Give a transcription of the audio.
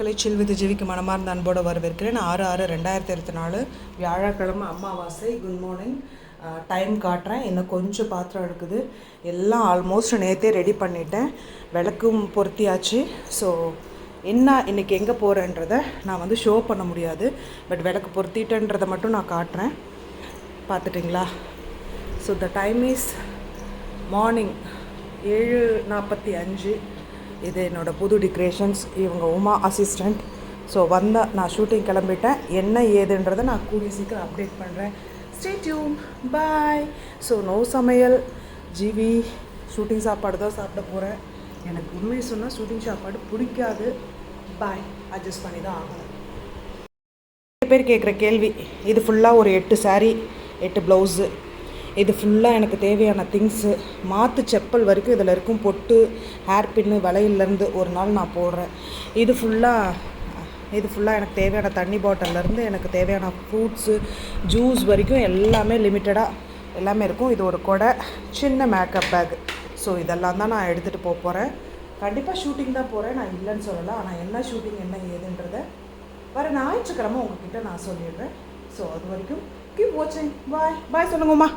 கலைச்சில் செல்வது ஜீவிக்கு மனமார்ந்த அன்போடு வரவேற்கிறேன். ஆறு ஆறு ரெண்டாயிரத்தி இருபத்தி நாலு வியாழக்கிழமை அமாவாசை. குட் மார்னிங் டைம் காட்டுறேன். இன்னும் கொஞ்சம் பாத்திரம் இருக்குது. எல்லாம் ஆல்மோஸ்ட் நேற்றே ரெடி பண்ணிட்டேன். விளக்கும் பொருத்தியாச்சு. ஸோ என்ன இன்றைக்கி எங்கே போகிறேன்றத நான் வந்து ஷோ பண்ண முடியாது. பட் விளக்கு பொருத்திட்டேன்றதை மட்டும் நான் காட்டுறேன். பார்த்துட்டிங்களா? So the time is morning ஏழு நாற்பத்தி அஞ்சு. இது என்னோடய புது டிக்ரேஷன்ஸ் இவங்க உமா அசிஸ்டண்ட் ஸோ வந்தால் நான் ஷூட்டிங் கிளம்பிட்டேன். என்ன ஏதுன்றதை நான் கூடிய சீக்கிரம் அப்டேட் பண்ணுறேன் stay tuned bye so no சமையல். ஜிவி ஷூட்டிங் சாப்பாடு தான் சாப்பிட போகிறேன் எனக்கு உண்மையை சொன்னால் ஷூட்டிங் சாப்பாடு பிடிக்காது. பாய் அட்ஜஸ்ட் பண்ணி தான் ஆகணும். நிறைய பேர் கேட்குற கேள்வி. இது ஃபுல்லாக ஒரு எட்டு சாரீ எட்டு ப்ளவுஸு இது ஃபுல்லாக எனக்கு தேவையான திங்ஸு மாற்று செப்பல் வரைக்கும் இதில் இருக்கும். பொட்டு ஹேர் பின்னு வளையல்லேருந்து ஒரு நாள் நான் போடுறேன். இது ஃபுல்லாக இது ஃபுல்லாக எனக்கு தேவையான தண்ணி பாட்டில்லேருந்து எனக்கு தேவையான ஃப்ரூட்ஸு ஜூஸ் வரைக்கும் எல்லாமே லிமிட்டடாக எல்லாமே இருக்கும். இது ஒரு கொடை சின்ன மேக்கப் பேக் ஸோ இதெல்லாம் தான் நான் எடுத்துகிட்டு போக போகிறேன் கண்டிப்பாக ஷூட்டிங் தான் போகிறேன் நான் இல்லைன்னு சொல்லலை. ஆனால் என்ன ஷூட்டிங் என்ன ஏதுன்றதை வர ஞாயிற்றுக்கிழமை உங்ககிட்ட நான் சொல்லிடுறேன். ஸோ அது வரைக்கும் கீப் வாட்சிங் பாய் பாய் சொல்லுங்கம்மா.